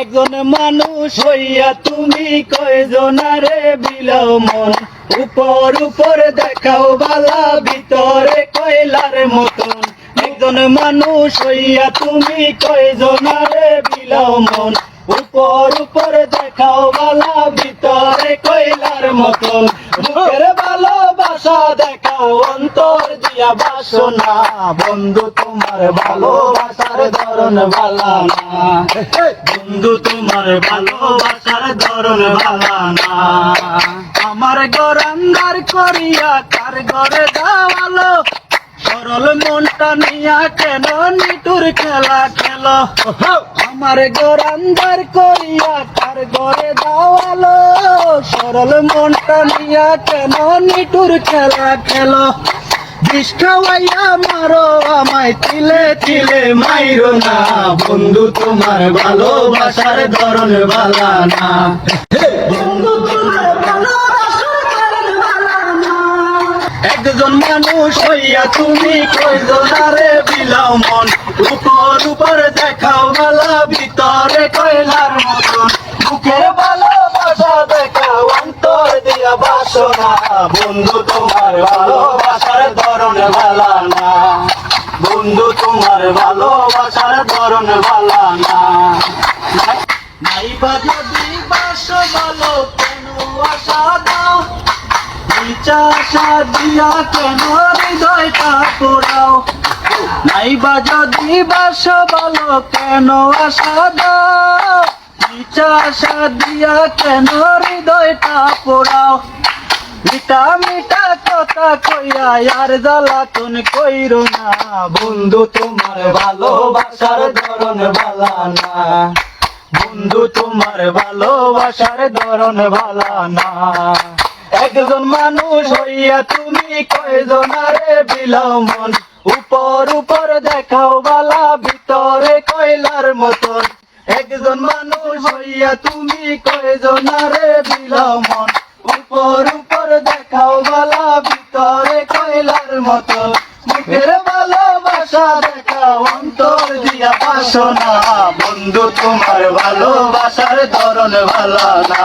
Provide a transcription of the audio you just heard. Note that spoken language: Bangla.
একজন মানুষ হইয়া তুমি কয়জনারে বিলাও মন? উপর উপর দেখাও বালা, ভিতরে কয়লার মতন। একজন মানুষ হইয়া তুমি কয়জনারে বিলাও মন? উপর উপর দেখাও বালা, ভিতরে কয়লার মতন। মুখের ভালোবাসা দেখাও অন্তর দিয়া বাসনা। বন্ধু, তোমার ভালোবাসার ধরন ভালা না বন্ধু, তোমার ভালোবাসার ধরন ভালা না আমার গরান্দার করিয়া তার ঘরে দাওয়ালো। সরল মনটা নিয়া কেন নিটুর খেলা খেলো? আমার গরান্দার করিয়া তার ঘরে দাওয়ালো সরল মনটা নিয়া কেন নিটুর খেলা খেলো? মারো, আমায় তিলে তিলে মাইরো না। বন্ধু, তোমার ভালোবাসার ধরন ভালা না। বন্ধু একজন মানুষ হইয়া তুমি কয়জনারে বিলাও মন? উপর উপর দেখাও ভিতরে কয়লার মতন বুকের ভালোবাসা দেখাও অন্তর দিয়া বাসনা। বন্ধু, তোমার ভালোবাসার ধরন ভালা না। বন্ধু, তোমার ভালোবাসার ধরন ভালা না। নাইবা যদি বাসো ভালো, কেন আশা দাও। চাষা দিয়া কেন হৃদয়টা পোড়াও? নাইবা যদি বাস বলো, কেন আশা দাও? চাষা দিয়া কেন হৃদয়টা পোড়াও? মিঠা মিঠা কথা কইয়া আর জ্বালাতন কইরো না। বন্ধু, তোমার ভালোবাসার ধরন ভালা না। বন্ধু, তোমার ভালোবাসার ধরন ভালা না। একজন মানুষ হইয়া তুমি কয়জনারে বিলাও মন? উপর দেখাও বালা, ভিতরে কয়লার মতন। একজন মানুষ হইয়া তুমি কয়জনারে বিলাও মন উপর উপর দেখাও বালা, ভিতরে কয়লার মতন। মুখের ভালোবাসা দেখাও, অন্তর দিয়া বাসনা। বন্ধু, তোমার ভালোবাসার ধরন ভালা না।